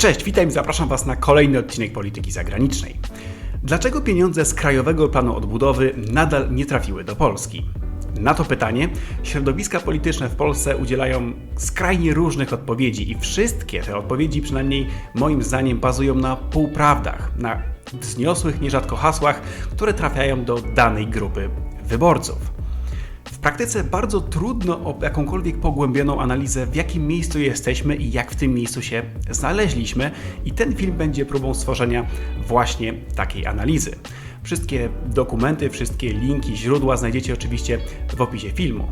Cześć, witam i zapraszam Was na kolejny odcinek Polityki Zagranicznej. Dlaczego pieniądze z Krajowego Planu Odbudowy nadal nie trafiły do Polski? Na to pytanie środowiska polityczne w Polsce udzielają skrajnie różnych odpowiedzi i wszystkie te odpowiedzi, przynajmniej moim zdaniem, bazują na półprawdach, na wzniosłych nierzadko hasłach, które trafiają do danej grupy wyborców. Praktyce bardzo trudno o jakąkolwiek pogłębioną analizę, w jakim miejscu jesteśmy i jak w tym miejscu się znaleźliśmy, i ten film będzie próbą stworzenia właśnie takiej analizy. Wszystkie dokumenty, wszystkie linki, źródła znajdziecie oczywiście w opisie filmu.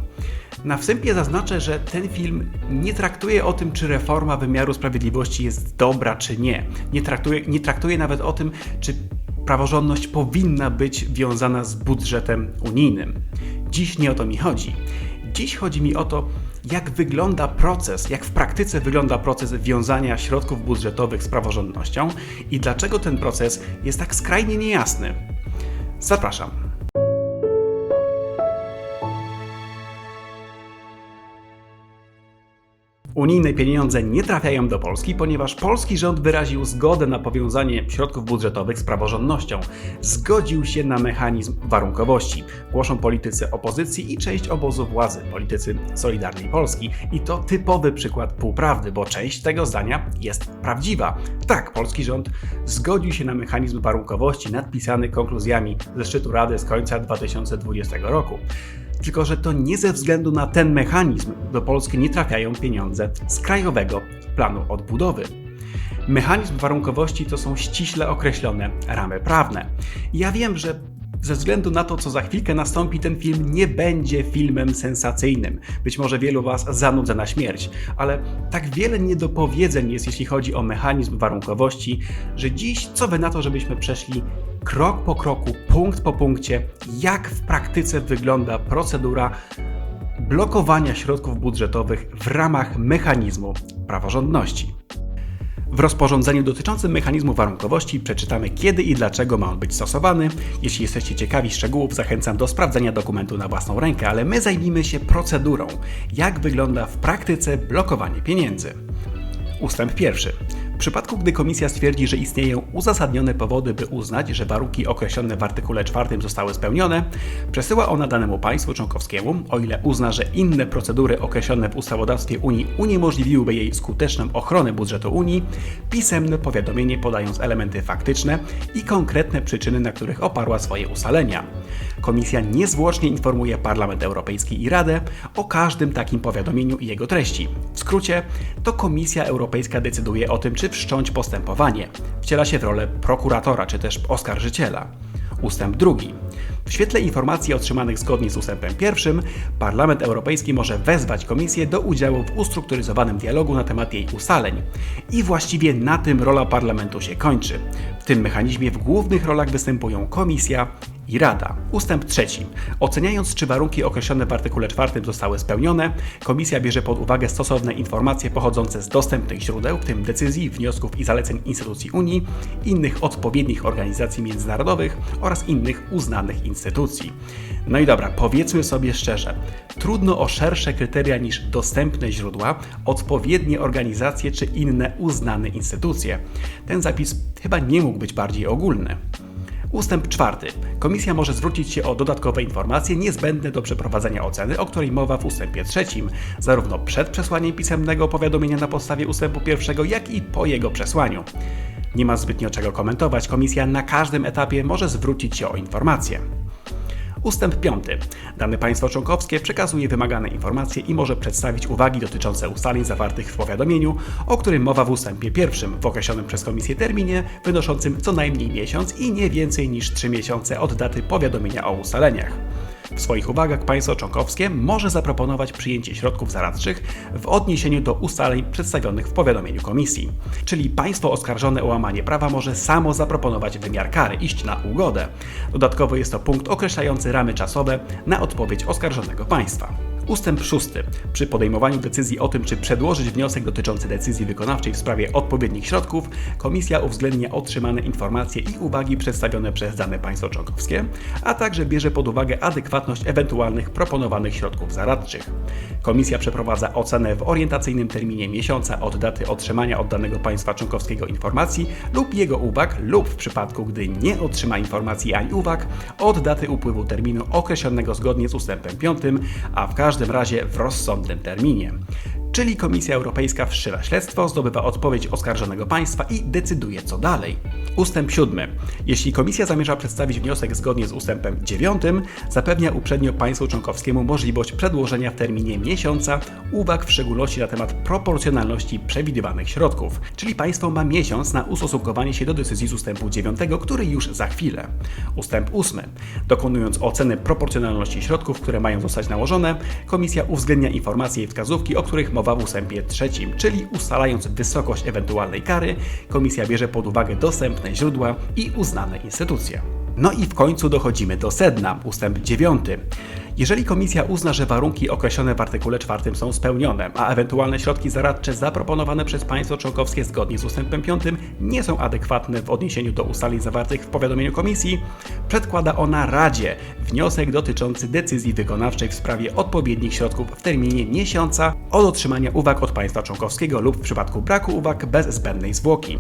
Na wstępie zaznaczę, że ten film nie traktuje o tym, czy reforma wymiaru sprawiedliwości jest dobra, czy nie. Nie traktuje, nie traktuje nawet o tym, czy praworządność powinna być wiązana z budżetem unijnym. Dziś nie o to mi chodzi. Dziś chodzi mi o to, jak wygląda proces, jak w praktyce wygląda proces wiązania środków budżetowych z praworządnością i dlaczego ten proces jest tak skrajnie niejasny. Zapraszam. Unijne pieniądze nie trafiają do Polski, ponieważ polski rząd wyraził zgodę na powiązanie środków budżetowych z praworządnością. Zgodził się na mechanizm warunkowości. Głoszą politycy opozycji i część obozu władzy, politycy Solidarnej Polski. I to typowy przykład półprawdy, bo część tego zdania jest prawdziwa. Tak, polski rząd zgodził się na mechanizm warunkowości nadpisany konkluzjami ze szczytu Rady z końca 2020 roku. Tylko, że to nie ze względu na ten mechanizm do Polski nie trafiają pieniądze z Krajowego Planu Odbudowy. Mechanizm warunkowości to są ściśle określone ramy prawne. Ja wiem, że ze względu na to, co za chwilkę nastąpi, ten film nie będzie filmem sensacyjnym. Być może wielu Was zanudzę na śmierć, ale tak wiele niedopowiedzeń jest, jeśli chodzi o mechanizm warunkowości, że dziś co Wy na to, żebyśmy przeszli krok po kroku, punkt po punkcie, jak w praktyce wygląda procedura blokowania środków budżetowych w ramach mechanizmu praworządności. W rozporządzeniu dotyczącym mechanizmu warunkowości przeczytamy kiedy i dlaczego ma on być stosowany. Jeśli jesteście ciekawi szczegółów, zachęcam do sprawdzenia dokumentu na własną rękę, ale my zajmijmy się procedurą, jak wygląda w praktyce blokowanie pieniędzy. Ustęp pierwszy. W przypadku, gdy komisja stwierdzi, że istnieją uzasadnione powody, by uznać, że warunki określone w artykule 4 zostały spełnione, przesyła ona danemu państwu członkowskiemu, o ile uzna, że inne procedury określone w ustawodawstwie Unii uniemożliwiłyby jej skuteczną ochronę budżetu Unii, pisemne powiadomienie podając elementy faktyczne i konkretne przyczyny, na których oparła swoje ustalenia. Komisja niezwłocznie informuje Parlament Europejski i Radę o każdym takim powiadomieniu i jego treści. W skrócie, to Komisja Europejska decyduje o tym, czy wszcząć postępowanie. Wciela się w rolę prokuratora czy też oskarżyciela. Ustęp drugi. W świetle informacji otrzymanych zgodnie z ustępem pierwszym, Parlament Europejski może wezwać Komisję do udziału w ustrukturyzowanym dialogu na temat jej ustaleń. I właściwie na tym rola Parlamentu się kończy. Tym mechanizmie w głównych rolach występują Komisja i Rada. Ustęp trzeci. Oceniając, czy warunki określone w artykule 4 zostały spełnione, Komisja bierze pod uwagę stosowne informacje pochodzące z dostępnych źródeł, w tym decyzji, wniosków i zaleceń instytucji Unii, innych odpowiednich organizacji międzynarodowych oraz innych uznanych instytucji. No i dobra, powiedzmy sobie szczerze, trudno o szersze kryteria niż dostępne źródła, odpowiednie organizacje czy inne uznane instytucje. Ten zapis chyba nie mógł być bardziej ogólny. Ustęp czwarty. Komisja może zwrócić się o dodatkowe informacje niezbędne do przeprowadzenia oceny, o której mowa w ustępie trzecim, zarówno przed przesłaniem pisemnego powiadomienia na podstawie ustępu pierwszego, jak i po jego przesłaniu. Nie ma zbytnio czego komentować, komisja na każdym etapie może zwrócić się o informacje. Ustęp 5. Dane państwo członkowskie przekazuje wymagane informacje i może przedstawić uwagi dotyczące ustaleń zawartych w powiadomieniu, o którym mowa w ustępie 1 w określonym przez komisję terminie wynoszącym co najmniej miesiąc i nie więcej niż 3 miesiące od daty powiadomienia o ustaleniach. W swoich uwagach państwo członkowskie może zaproponować przyjęcie środków zaradczych w odniesieniu do ustaleń przedstawionych w powiadomieniu komisji. Czyli państwo oskarżone o łamanie prawa może samo zaproponować wymiar kary, iść na ugodę. Dodatkowo jest to punkt określający ramy czasowe na odpowiedź oskarżonego państwa. Ustęp 6. Przy podejmowaniu decyzji o tym, czy przedłożyć wniosek dotyczący decyzji wykonawczej w sprawie odpowiednich środków, Komisja uwzględnia otrzymane informacje i uwagi przedstawione przez dane państwo członkowskie, a także bierze pod uwagę adekwatność ewentualnych proponowanych środków zaradczych. Komisja przeprowadza ocenę w orientacyjnym terminie miesiąca od daty otrzymania od danego państwa członkowskiego informacji lub jego uwag, lub w przypadku, gdy nie otrzyma informacji ani uwag, od daty upływu terminu określonego zgodnie z ustępem 5, a w każdym razie w rozsądnym terminie. Czyli Komisja Europejska wszczyna śledztwo, zdobywa odpowiedź oskarżonego państwa i decyduje co dalej. Ustęp 7. Jeśli Komisja zamierza przedstawić wniosek zgodnie z ustępem 9, zapewnia uprzednio państwu członkowskiemu możliwość przedłożenia w terminie miesiąca uwag w szczególności na temat proporcjonalności przewidywanych środków. Czyli państwo ma miesiąc na ustosunkowanie się do decyzji z ustępu 9, który już za chwilę. Ustęp 8. Dokonując oceny proporcjonalności środków, które mają zostać nałożone, Komisja uwzględnia informacje i wskazówki, o których mowa w ustępie 3, czyli ustalając wysokość ewentualnej kary, Komisja bierze pod uwagę dostępne źródła i uznane instytucje. No i w końcu dochodzimy do sedna, ustęp 9. Jeżeli komisja uzna, że warunki określone w artykule 4 są spełnione, a ewentualne środki zaradcze zaproponowane przez państwo członkowskie zgodnie z ustępem 5 nie są adekwatne w odniesieniu do ustaleń zawartych w powiadomieniu komisji, przedkłada ona Radzie wniosek dotyczący decyzji wykonawczej w sprawie odpowiednich środków w terminie miesiąca od otrzymania uwag od państwa członkowskiego lub w przypadku braku uwag bez zbędnej zwłoki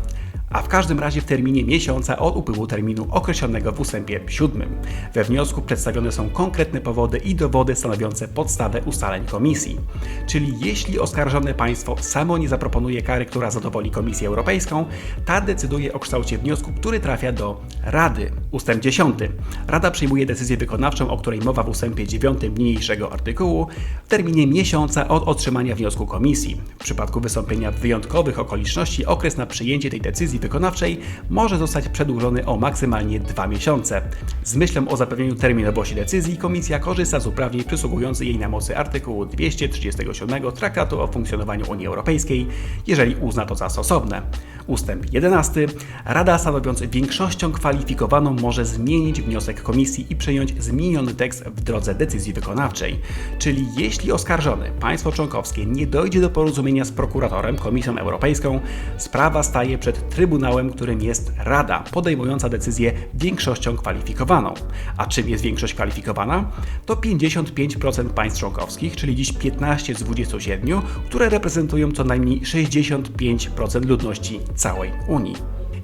a w każdym razie w terminie miesiąca od upływu terminu określonego w ustępie 7. We wniosku przedstawione są konkretne powody i dowody stanowiące podstawę ustaleń komisji. Czyli jeśli oskarżone państwo samo nie zaproponuje kary, która zadowoli Komisję Europejską, ta decyduje o kształcie wniosku, który trafia do Rady. Ustęp 10. Rada przyjmuje decyzję wykonawczą, o której mowa w ustępie 9 niniejszego artykułu, w terminie miesiąca od otrzymania wniosku komisji. W przypadku wystąpienia wyjątkowych okoliczności okres na przyjęcie tej decyzji wykonawczej może zostać przedłużony o maksymalnie dwa miesiące. Z myślą o zapewnieniu terminowości decyzji Komisja korzysta z uprawnień przysługujących jej na mocy artykułu 237 Traktatu o funkcjonowaniu Unii Europejskiej, jeżeli uzna to za stosowne. Ustęp 11. Rada stanowiąc większością kwalifikowaną może zmienić wniosek Komisji i przyjąć zmieniony tekst w drodze decyzji wykonawczej. Czyli jeśli oskarżony, państwo członkowskie, nie dojdzie do porozumienia z prokuratorem, Komisją Europejską, sprawa staje przed trybunałem, którym jest Rada, podejmująca decyzję większością kwalifikowaną. A czym jest większość kwalifikowana? To 55% państw członkowskich, czyli dziś 15 z 27, które reprezentują co najmniej 65% ludności całej Unii.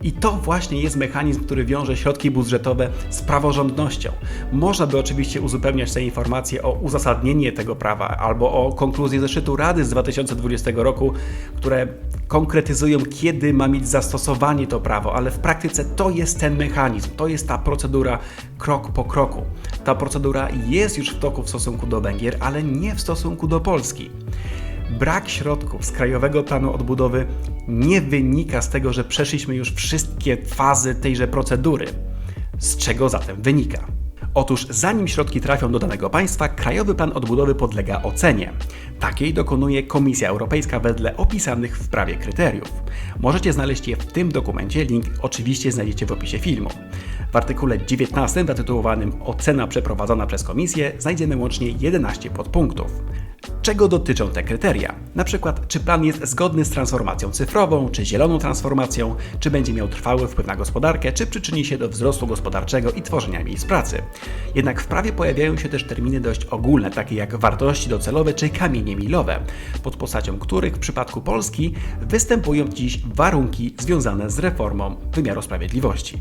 I to właśnie jest mechanizm, który wiąże środki budżetowe z praworządnością. Można by oczywiście uzupełniać te informacje o uzasadnienie tego prawa albo o konkluzję zeszytu Rady z 2020 roku, które konkretyzują, kiedy ma mieć zastosowanie to prawo, ale w praktyce to jest ten mechanizm, to jest ta procedura krok po kroku. Ta procedura jest już w toku w stosunku do Węgier, ale nie w stosunku do Polski. Brak środków z Krajowego Planu Odbudowy nie wynika z tego, że przeszliśmy już wszystkie fazy tejże procedury. Z czego zatem wynika? Otóż zanim środki trafią do danego państwa, Krajowy Plan Odbudowy podlega ocenie. Takiej dokonuje Komisja Europejska wedle opisanych w prawie kryteriów. Możecie znaleźć je w tym dokumencie, link oczywiście znajdziecie w opisie filmu. W artykule 19 zatytułowanym Ocena przeprowadzona przez Komisję znajdziemy łącznie 11 podpunktów. Czego dotyczą te kryteria? Na przykład, czy plan jest zgodny z transformacją cyfrową, czy zieloną transformacją, czy będzie miał trwały wpływ na gospodarkę, czy przyczyni się do wzrostu gospodarczego i tworzenia miejsc pracy. Jednak w prawie pojawiają się też terminy dość ogólne, takie jak wartości docelowe czy kamienie milowe, pod postacią których w przypadku Polski występują dziś warunki związane z reformą wymiaru sprawiedliwości.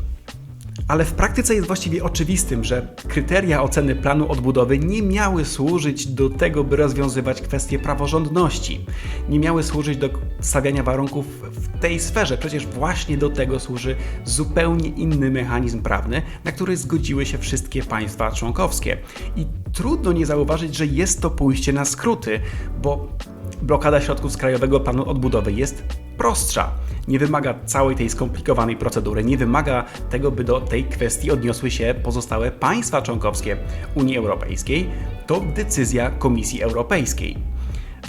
Ale w praktyce jest właściwie oczywistym, że kryteria oceny planu odbudowy nie miały służyć do tego, by rozwiązywać kwestie praworządności. Nie miały służyć do stawiania warunków w tej sferze. Przecież właśnie do tego służy zupełnie inny mechanizm prawny, na który zgodziły się wszystkie państwa członkowskie. I trudno nie zauważyć, że jest to pójście na skróty, bo blokada środków z Krajowego Planu Odbudowy jest prostsza. Nie wymaga całej tej skomplikowanej procedury, nie wymaga tego, by do tej kwestii odniosły się pozostałe państwa członkowskie Unii Europejskiej. To decyzja Komisji Europejskiej.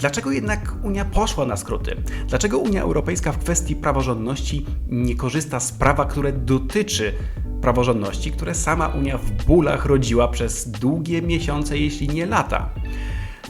Dlaczego jednak Unia poszła na skróty? Dlaczego Unia Europejska w kwestii praworządności nie korzysta z prawa, które dotyczy praworządności, które sama Unia w bólach rodziła przez długie miesiące, jeśli nie lata?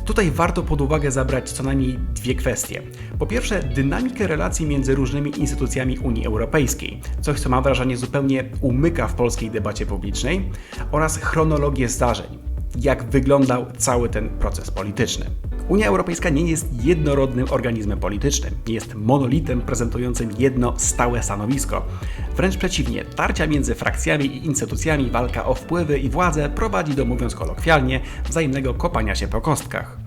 Tutaj warto pod uwagę zabrać co najmniej dwie kwestie. Po pierwsze, dynamikę relacji między różnymi instytucjami Unii Europejskiej, coś co mam wrażenie zupełnie umyka w polskiej debacie publicznej, oraz chronologię zdarzeń, jak wyglądał cały ten proces polityczny. Unia Europejska nie jest jednorodnym organizmem politycznym, nie jest monolitem prezentującym jedno stałe stanowisko. Wręcz przeciwnie, tarcia między frakcjami i instytucjami, walka o wpływy i władzę prowadzi do, mówiąc kolokwialnie, wzajemnego kopania się po kostkach.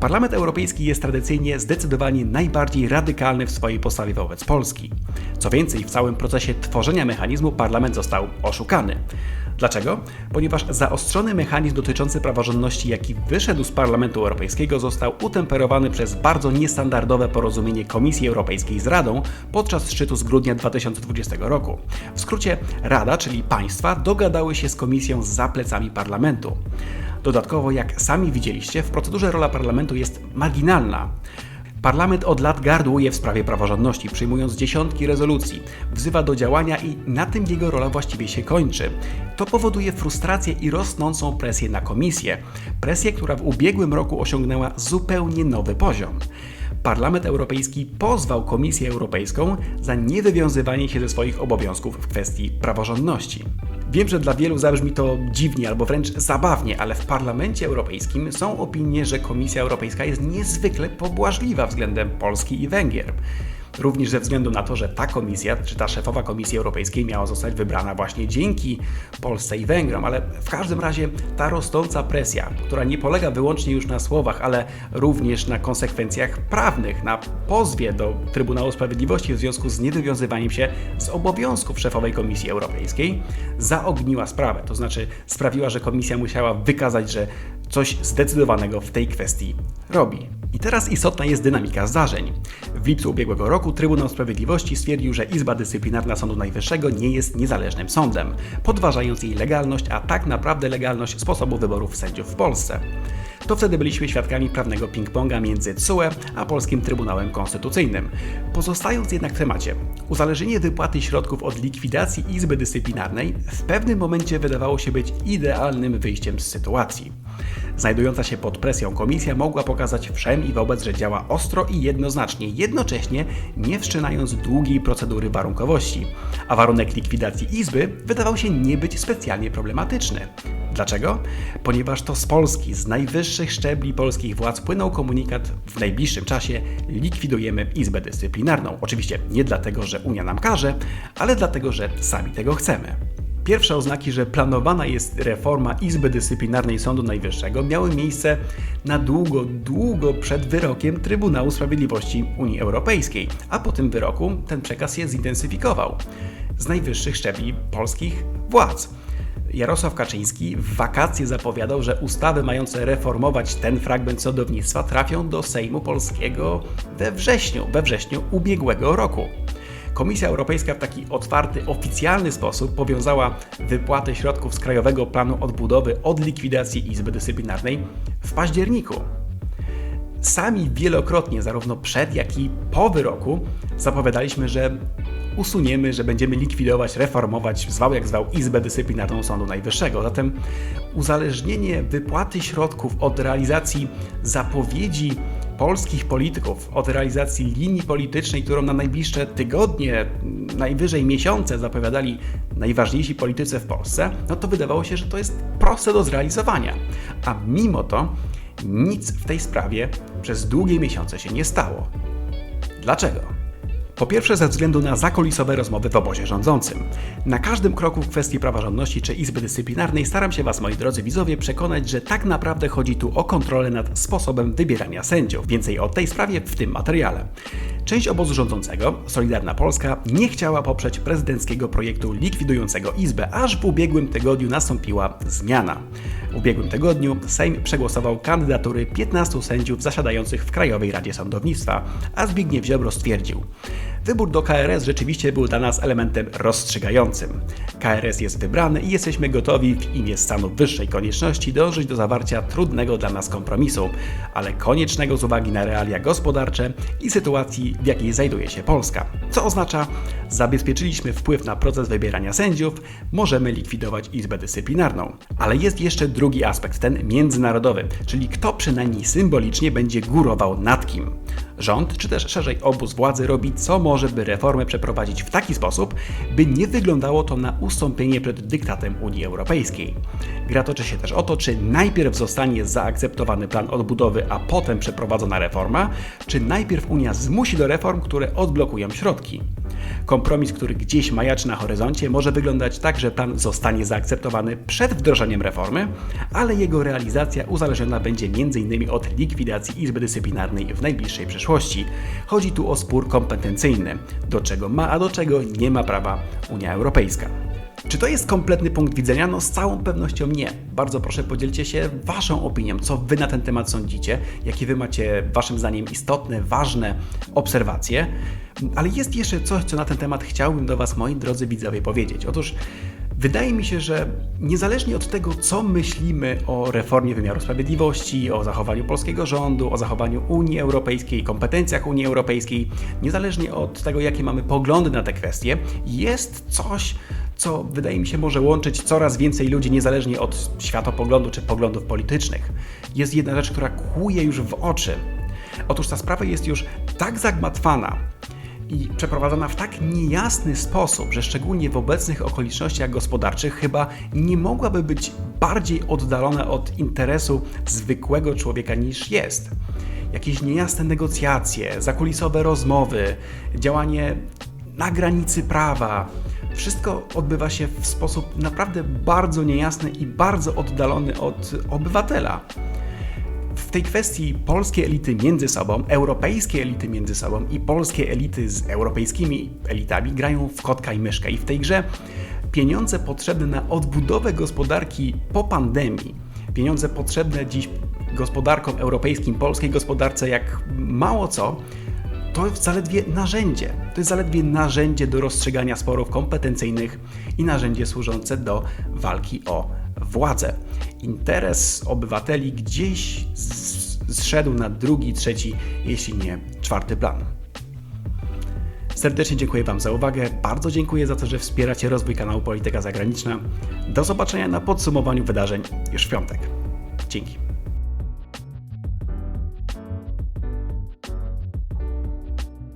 Parlament Europejski jest tradycyjnie zdecydowanie najbardziej radykalny w swojej postawie wobec Polski. Co więcej, w całym procesie tworzenia mechanizmu parlament został oszukany. Dlaczego? Ponieważ zaostrzony mechanizm dotyczący praworządności, jaki wyszedł z Parlamentu Europejskiego, został utemperowany przez bardzo niestandardowe porozumienie Komisji Europejskiej z Radą podczas szczytu z grudnia 2020 roku. W skrócie, Rada, czyli państwa, dogadały się z Komisją za plecami Parlamentu. Dodatkowo, jak sami widzieliście, w procedurze rola parlamentu jest marginalna. Parlament od lat gardłuje w sprawie praworządności, przyjmując dziesiątki rezolucji, wzywa do działania i na tym jego rola właściwie się kończy. To powoduje frustrację i rosnącą presję na komisję. Presję, która w ubiegłym roku osiągnęła zupełnie nowy poziom. Parlament Europejski pozwał Komisję Europejską za niewywiązywanie się ze swoich obowiązków w kwestii praworządności. Wiem, że dla wielu zabrzmi to dziwnie albo wręcz zabawnie, ale w Parlamencie Europejskim są opinie, że Komisja Europejska jest niezwykle pobłażliwa względem Polski i Węgier. Również ze względu na to, że ta komisja, czy ta szefowa Komisji Europejskiej miała zostać wybrana właśnie dzięki Polsce i Węgrom, ale w każdym razie ta rosnąca presja, która nie polega wyłącznie już na słowach, ale również na konsekwencjach prawnych, na pozwie do Trybunału Sprawiedliwości w związku z niewywiązywaniem się z obowiązków szefowej Komisji Europejskiej, zaogniła sprawę. To znaczy sprawiła, że komisja musiała wykazać, że coś zdecydowanego w tej kwestii robi. I teraz istotna jest dynamika zdarzeń. W lipcu ubiegłego roku Trybunał Sprawiedliwości stwierdził, że Izba Dyscyplinarna Sądu Najwyższego nie jest niezależnym sądem, podważając jej legalność, a tak naprawdę legalność sposobu wyborów sędziów w Polsce. To wtedy byliśmy świadkami prawnego ping-ponga między CUE a Polskim Trybunałem Konstytucyjnym. Pozostając jednak w temacie, uzależnienie wypłaty środków od likwidacji Izby Dyscyplinarnej w pewnym momencie wydawało się być idealnym wyjściem z sytuacji. Znajdująca się pod presją komisja mogła pokazać wszem i wobec, że działa ostro i jednoznacznie, jednocześnie nie wszczynając długiej procedury warunkowości. A warunek likwidacji Izby wydawał się nie być specjalnie problematyczny. Dlaczego? Ponieważ to z Polski, z najwyższych szczebli polskich władz płynął komunikat w najbliższym czasie likwidujemy Izbę Dyscyplinarną. Oczywiście nie dlatego, że Unia nam każe, ale dlatego, że sami tego chcemy. Pierwsze oznaki, że planowana jest reforma Izby Dyscyplinarnej Sądu Najwyższego miały miejsce na długo, długo przed wyrokiem Trybunału Sprawiedliwości Unii Europejskiej, a po tym wyroku ten przekaz się zintensyfikował z najwyższych szczebli polskich władz. Jarosław Kaczyński w wakacje zapowiadał, że ustawy mające reformować ten fragment sądownictwa trafią do Sejmu Polskiego we wrześniu, we wrześniu ubiegłego roku. Komisja Europejska w taki otwarty, oficjalny sposób powiązała wypłatę środków z Krajowego Planu Odbudowy od likwidacji Izby Dyscyplinarnej w październiku. Sami wielokrotnie, zarówno przed, jak i po wyroku, zapowiadaliśmy, że usuniemy, że będziemy likwidować, reformować, zwał jak zwał, Izbę Dyscyplinarną Sądu Najwyższego. Zatem uzależnienie wypłaty środków od realizacji zapowiedzi polskich polityków, od realizacji linii politycznej, którą na najbliższe tygodnie, najwyżej miesiące zapowiadali najważniejsi politycy w Polsce, no to wydawało się, że to jest proste do zrealizowania. A mimo to nic w tej sprawie przez długie miesiące się nie stało. Dlaczego? Po pierwsze, ze względu na zakulisowe rozmowy w obozie rządzącym. Na każdym kroku w kwestii praworządności czy Izby Dyscyplinarnej staram się Was, moi drodzy widzowie, przekonać, że tak naprawdę chodzi tu o kontrolę nad sposobem wybierania sędziów. Więcej o tej sprawie w tym materiale. Część obozu rządzącego, Solidarna Polska, nie chciała poprzeć prezydenckiego projektu likwidującego Izbę, aż w ubiegłym tygodniu nastąpiła zmiana. W ubiegłym tygodniu Sejm przegłosował kandydatury 15 sędziów zasiadających w Krajowej Radzie Sądownictwa, a Zbigniew Ziobro stwierdził, Wybór do KRS rzeczywiście był dla nas elementem rozstrzygającym. KRS jest wybrany i jesteśmy gotowi w imię stanu wyższej konieczności dążyć do zawarcia trudnego dla nas kompromisu, ale koniecznego z uwagi na realia gospodarcze i sytuacji, w jakiej znajduje się Polska. Co oznacza, zabezpieczyliśmy wpływ na proces wybierania sędziów, możemy likwidować Izbę Dyscyplinarną. Ale jest jeszcze drugi aspekt, ten międzynarodowy, czyli kto przynajmniej symbolicznie będzie górował nad kim. Rząd, czy też szerzej obóz władzy robi co może, by reformę przeprowadzić w taki sposób, by nie wyglądało to na ustąpienie przed dyktatem Unii Europejskiej. Gra toczy się też o to, czy najpierw zostanie zaakceptowany plan odbudowy, a potem przeprowadzona reforma, czy najpierw Unia zmusi do reform, które odblokują środki. Kompromis, który gdzieś majaczy na horyzoncie, może wyglądać tak, że plan zostanie zaakceptowany przed wdrożeniem reformy, ale jego realizacja uzależniona będzie m.in. od likwidacji Izby Dyscyplinarnej w najbliższej przyszłości. Chodzi tu o spór kompetencyjny, do czego ma, a do czego nie ma prawa Unia Europejska. Czy to jest kompletny punkt widzenia? No z całą pewnością nie. Bardzo proszę podzielcie się Waszą opinią, co Wy na ten temat sądzicie, jakie Wy macie Waszym zdaniem istotne, ważne obserwacje. Ale jest jeszcze coś, co na ten temat chciałbym do Was, moi drodzy widzowie, powiedzieć. Otóż Wydaje mi się, że niezależnie od tego, co myślimy o reformie wymiaru sprawiedliwości, o zachowaniu polskiego rządu, o zachowaniu Unii Europejskiej, kompetencjach Unii Europejskiej, niezależnie od tego, jakie mamy poglądy na te kwestie, jest coś, co wydaje mi się może łączyć coraz więcej ludzi, niezależnie od światopoglądu czy poglądów politycznych. Jest jedna rzecz, która kłuje już w oczy. Otóż ta sprawa jest już tak zagmatwana, i przeprowadzona w tak niejasny sposób, że szczególnie w obecnych okolicznościach gospodarczych chyba nie mogłaby być bardziej oddalona od interesu zwykłego człowieka niż jest. Jakieś niejasne negocjacje, zakulisowe rozmowy, działanie na granicy prawa. Wszystko odbywa się w sposób naprawdę bardzo niejasny i bardzo oddalony od obywatela w tej kwestii polskie elity między sobą, europejskie elity między sobą i polskie elity z europejskimi elitami grają w kotka i myszkę. I w tej grze pieniądze potrzebne na odbudowę gospodarki po pandemii, pieniądze potrzebne dziś gospodarkom europejskim, polskiej gospodarce jak mało co, to jest zaledwie narzędzie. To jest zaledwie narzędzie do rozstrzygania sporów kompetencyjnych i narzędzie służące do walki o władzę. Interes obywateli gdzieś zszedł na drugi, trzeci, jeśli nie czwarty plan. Serdecznie dziękuję Wam za uwagę. Bardzo dziękuję za to, że wspieracie rozwój kanału Polityka Zagraniczna. Do zobaczenia na podsumowaniu wydarzeń już w piątek. Dzięki.